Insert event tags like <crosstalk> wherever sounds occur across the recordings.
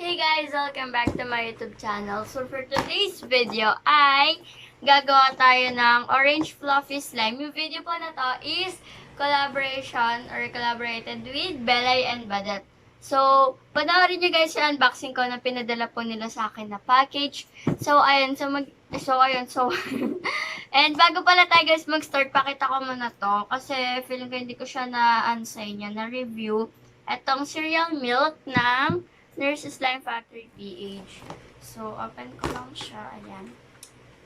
Hey guys! Welcome back to my YouTube channel. So for today's video ay gagawa tayo ng orange fluffy slime. Yung video po na to is collaboration or collaborated with Belay and Badat. So, panoorin nyo guys yung unboxing ko na pinadala po nila sa akin na package. So, ayun. So, mag, so ayun. So, <laughs> and bago pala tayo guys mag-start, pakita ko muna to. Kasi feeling ko hindi ko siya sa inyo, na-review. Etong cereal milk ng Nurse Slime Factory PH. So, open ko lang siya. Ayan.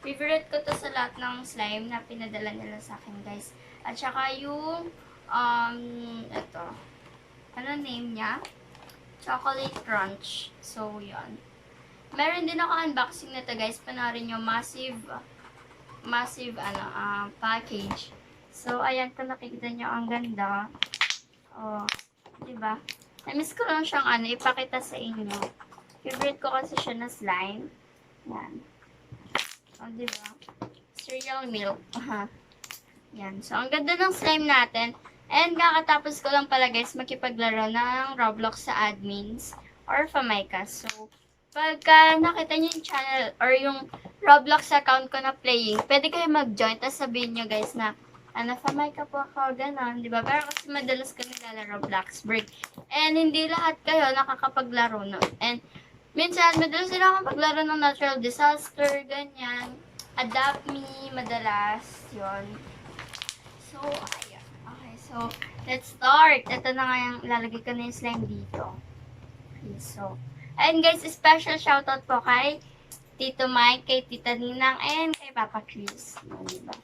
Favorite ko to sa lahat ng slime na pinadala nila sa akin, guys. At saka yung, um, ito. Ano name niya? Chocolate Crunch. So, yan. Meron din ako unboxing na to, guys. Panoorin nyo. Massive, massive, ano, ah, package. So, ayan. Kung nakikita nyo, ang ganda. Oh, diba? Na-miss ko lang siyang ano, ipakita sa inyo. Favorite ko kasi siya na slime. Yan. O, di ba? Cereal milk. Aha. Yan. So, ang ganda ng slime natin. And kakatapos ko lang pala guys, makipaglaro ng Roblox sa admins or Famika. So, pagka nakita niyo yung channel or yung Roblox account ko na playing, pwede kayo mag-join. Tapos sabihin nyo guys na, ano, Famika po ako, ganon, di ba? Pero kasi madalas kami lalaro Black's Break. And hindi lahat kayo nakakapaglaro nun. And minsan, madalas sila makapaglaro ng natural disaster, ganyan. Adapt me, madalas, yon So, ayan. Okay, so, let's start. Ito na nga yung lalagay ko na yung slime dito. Okay, so, and guys, special shoutout po kay Tito Mike, kay Tita Ninang, and kay Papa Chris. Diba?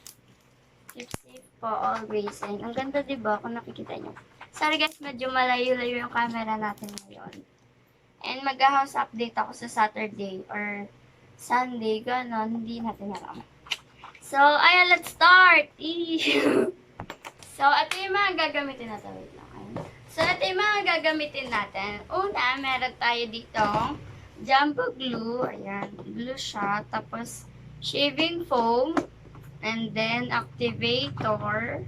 Keep safe po always. And ang ganda, diba? Kung nakikita nyo. Sorry guys, medyo malayo-layo yung camera natin ngayon. And mag-house update ako sa Saturday or Sunday, ganon. Hindi natin alam. So, ayan, let's start! <laughs> So, ito yung mga gagamitin natin. Wait lang. So, ito yung mga gagamitin natin. Una, meron tayo dito jumbo glue. Ayan, glue siya. Tapos, shaving foam. And then, activator.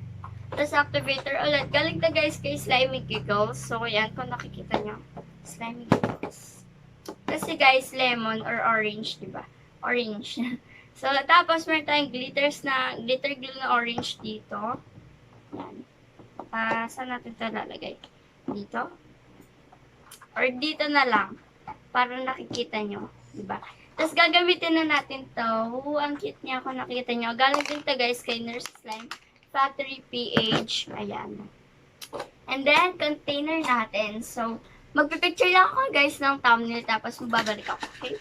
Tapos, activator ulit. Galing na guys kay Slimy Giggles. So, ayan, kung nakikita nyo. Slimy Giggles. Kasi guys, lemon or orange, di ba? Orange. <laughs> so, tapos, meron tayong glitters na, glitter glue na orange dito. Yan. Ah, saan natin ito lalagay? Dito? Or dito na lang. Para nakikita nyo. Diba? Tapos gagamitin na natin to. Oo, ang cute niya kung nakita nyo. Galing din to guys kay Nurse Slime Factory PH. Ayan. And then, container natin. So, magpipicture lang ako guys ng thumbnail tapos magbabalik ako. Okay?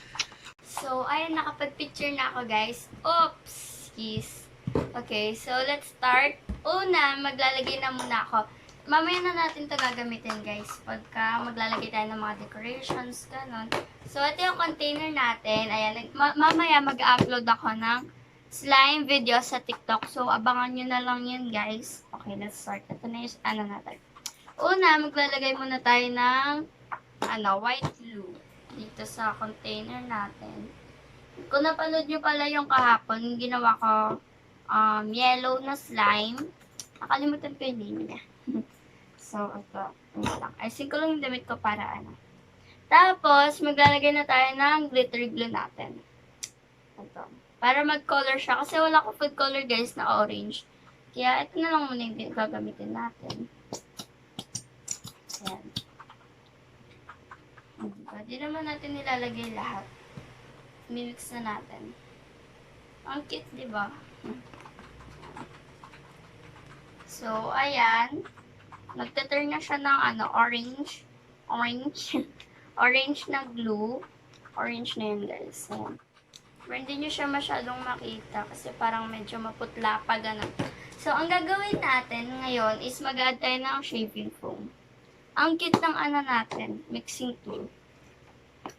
So, ayan, nakapag-picture na ako guys. Oops! Yes. Okay, so let's start. Una, maglalagay na muna ako. Mamaya na natin to gagamitin guys. Pagka maglalagay tayo ng mga decorations, ganun. So, ito yung container natin. Ayan, ma- mamaya mag-upload ako ng slime video sa TikTok. So, abangan nyo na lang yun guys. Okay, let's start. Ito na yung ano natin. Una, maglalagay muna tayo ng ano, white glue dito sa container natin. Kung napanood nyo pala yung kahapon, ginawa ko um, yellow na slime. Nakalimutan ko yung name niya. So, ito. Ayusin ko lang yung damit ko para ano. Tapos, maglalagay na tayo ng glitter glue natin. Ito. Para mag-color siya. Kasi wala ko food color guys na orange. Kaya ito na lang muna yung gagamitin natin. Ayan. Diba? Di naman natin nilalagay lahat. Mimix na natin. Ang cute, di ba? So, ayan. Nagtaturn na siya ng ano, orange. Orange. <laughs> orange na glue. Orange na yun, guys. Ayan. Hindi nyo siya masyadong makita kasi parang medyo maputla pa ganun. So, ang gagawin natin ngayon is mag-add tayo ng shaving foam. Ang cute ng ano natin, mixing tool.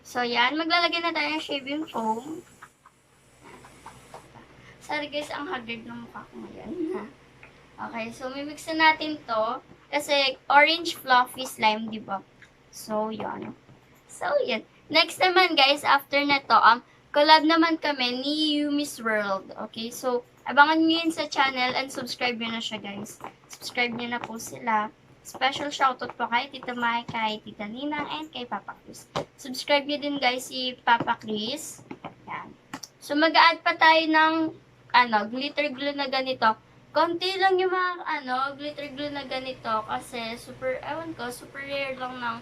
So, yan. Maglalagay na tayo ng shaving foam. Sorry guys, ang haggard ng mukha ko ngayon. Okay, so mimix na natin to. Kasi orange fluffy slime, di ba? So, yan. So, yan. Next naman guys, after na to, um, collab naman kami ni Yumi's World. Okay, so, abangan nyo yun sa channel and subscribe nyo na siya guys. Subscribe nyo na po sila. Special shoutout po kay Tita Mai, kay Tita Nina, and kay Papa Chris. Subscribe nyo din guys si Papa Chris. Yan. So mag-add pa tayo ng ano, glitter glue na ganito. Konti lang yung mga ano, glitter glue na ganito kasi super, ewan ko, super rare lang ng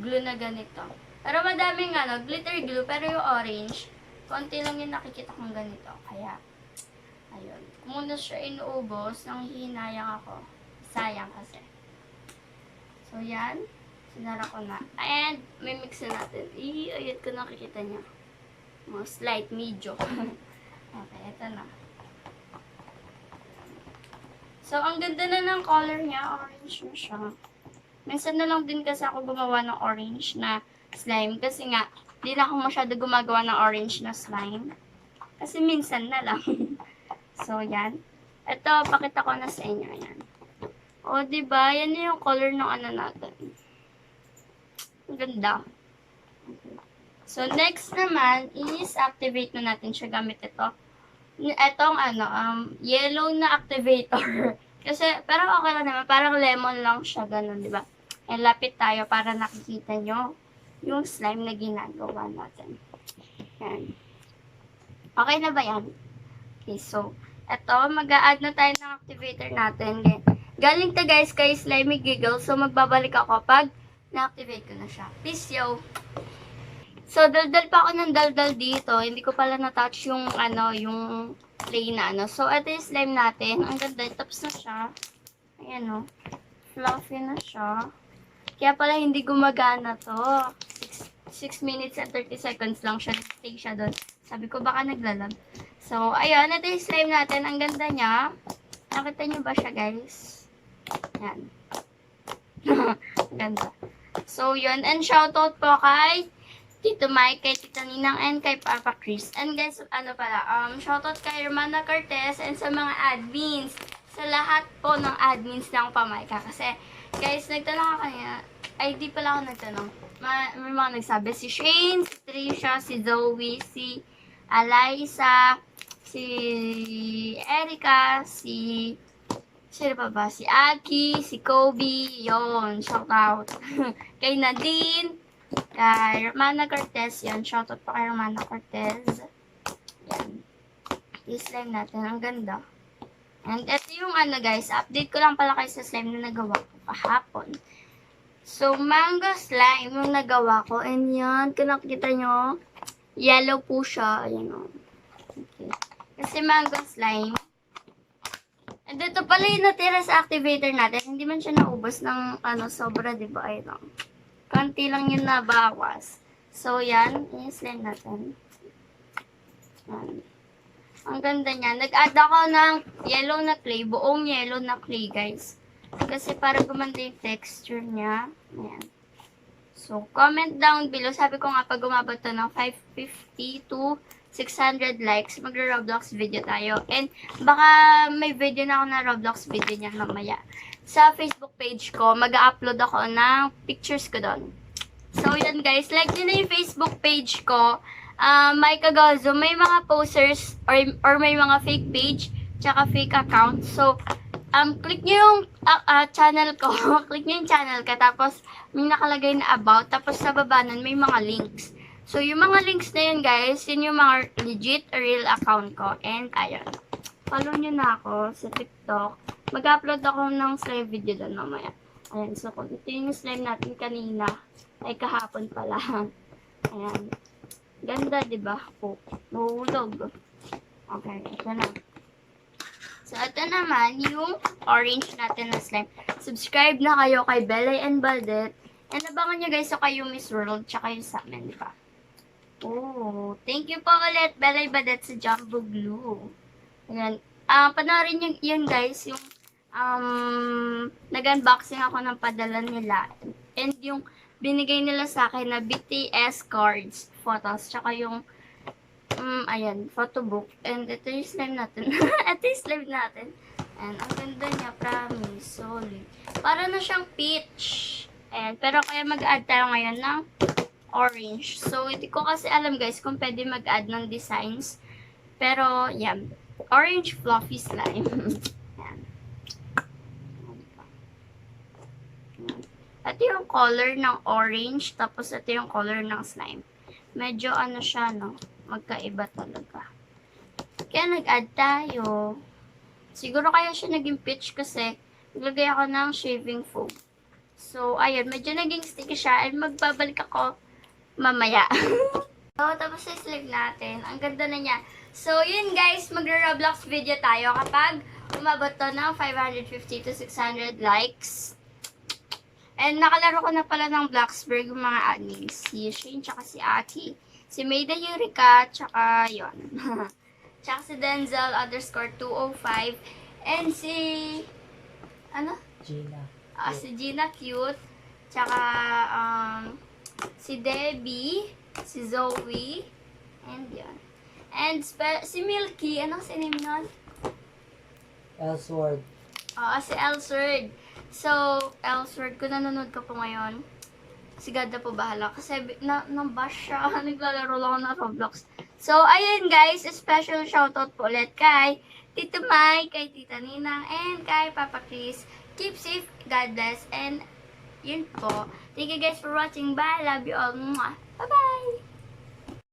glue na ganito. Pero madaming ano, glitter glue, pero yung orange, konti lang yung nakikita kong ganito. Kaya, ayun. Kung muna siya inuubos, nang hinayang ako. Sayang kasi. So, yan. Sinara ko na. And, may mix na natin. I, ayun ko nakikita niya. Most light, medyo. <laughs> okay, ito na. So, ang ganda na ng color niya. Orange na siya. Minsan na lang din kasi ako gumawa ng orange na slime. Kasi nga, di na ako masyado gumagawa ng orange na slime. Kasi minsan na lang. <laughs> so, yan. Ito, pakita ko na sa inyo. Yan. O, di ba? Yan yung color ng ano natin. Ang ganda. So, next naman is activate na natin siya gamit ito. Itong ano, um, yellow na activator. <laughs> Kasi, pero okay lang naman. Parang lemon lang siya, ganun, di ba? And lapit tayo para nakikita nyo yung slime na ginagawa natin. Yan. Okay na ba yan? Okay, so, eto, mag-a-add na tayo ng activator natin. Galing to guys kay Slimy Giggle, so magbabalik ako pag na-activate ko na siya. Peace, yo! So, daldal pa ako ng daldal dito. Hindi ko pala na-touch yung, ano, yung tray na, ano. So, ito yung slime natin. Ang ganda. Tapos na siya. Ayan, oh. Fluffy na siya. Kaya pala hindi gumagana to. 6 minutes and 30 seconds lang siya. Stay siya doon. Sabi ko baka naglalag. So, ayun. Ito yung slime natin. Ang ganda niya. Nakita niyo ba siya, guys? Yan. <laughs> ganda. So, yun. And shoutout po kay Tito Mike, kay Tita Ninang, and kay Papa Chris. And guys, ano pala, um, shoutout kay Romana Cortez and sa mga admins. Sa lahat po ng admins ng Pamayka. Kasi, guys, nagtanong ako kanina. Ay, di pala ako nagtanong. Ma may mga nagsabi. Si Shane, si Trisha, si Zoe, si Eliza, si Erica, si Sino pa ba? Si Aki, si Kobe, yon shout out. <laughs> kay Nadine, kay Romana Cortez, yan, shout out pa kay Romana Cortez. Yan. I-slime natin, ang ganda. And ito yung ano guys, update ko lang pala kayo sa slime na nagawa ko kahapon. So, mango slime yung nagawa ko. And yan, kung nakikita nyo, yellow po siya. Ayan o. Okay. Kasi mango slime, And ito pala yung natira sa activator natin. Hindi man siya naubos ng ano, sobra, di ba? Ayun lang. Konti lang yung nabawas. So, yan. I-slime natin. Yan. Ang ganda niya. Nag-add ako ng yellow na clay. Buong yellow na clay, guys. Kasi para gumanda yung texture niya. Ayan. So, comment down below. Sabi ko nga, pag umabot to ng 550 to 600 likes, magre-Roblox video tayo. And baka may video na ako na Roblox video niya mamaya. Sa Facebook page ko, mag-upload ako ng pictures ko doon. So, yan guys. Like nyo na yung Facebook page ko. Uh, may kagazo, may mga posters or, or may mga fake page tsaka fake account. So, um, click nyo yung uh, uh, channel ko. <laughs> click nyo yung channel ko. Tapos, may nakalagay na about. Tapos, sa baba nun, may mga links. So, yung mga links na yun, guys, yun yung mga legit real account ko. And, ayun. Follow nyo na ako sa TikTok. Mag-upload ako ng slime video doon mamaya. Ayan. So, kung ito yung slime natin kanina, ay kahapon pala. Ayan. Ganda, di ba? Po. Mahulog. Okay, ito na. So, ito naman, yung orange natin na slime. Subscribe na kayo kay Belay and Baldet. And abangan nyo guys sa kayo Miss World, tsaka yung sa amin, di ba? Oh, thank you po ulit, Belay Badet sa Jumbo Glue. Ayan. Ah, panoorin nyo yun guys, yung um, nag-unboxing ako ng padala nila. And yung binigay nila sa akin na BTS cards, photos, tsaka yung um, ayan, photo book. And ito yung slime natin. <laughs> ito yung slime natin. And ang ganda niya, promise, solid. Para na siyang peach. And, pero kaya mag-add tayo ngayon ng orange. So, hindi ko kasi alam guys kung pwede mag-add ng designs. Pero, yan. Orange fluffy slime. <laughs> yan. Ito yung color ng orange, tapos ito yung color ng slime. Medyo ano siya, no? Magkaiba talaga. Kaya nag-add tayo. Siguro kaya siya naging pitch kasi naglagay ako ng shaving foam. So, ayun, medyo naging sticky siya and magbabalik ako mamaya. <laughs> so, tapos sa sleeve natin. Ang ganda na niya. So, yun guys, magre-Roblox video tayo kapag umabot to ng 550 to 600 likes. And nakalaro ko na pala ng Blacksburg yung mga admins. Si Shane, tsaka si Aki. Si Maida Eureka, tsaka yon <laughs> tsaka si Denzel underscore 205. And si... Ano? Gina. Ah, si Gina Cute. Tsaka um, si Debbie. Si Zoe. And yun. And si Milky. Anong si name nun? Ellsworth. Oo, si Elsword. So, Elsword, kung nanonood ka po ngayon, si God na po bahala. Kasi na, na-bash siya. <laughs> Naglalaro lang ng Roblox. So, ayun guys, special shoutout po ulit kay Tito Mike, kay Tita Ninang, and kay Papa Chris. Keep safe, God bless, and yun po. Thank you guys for watching. Bye, love you all. Bye-bye!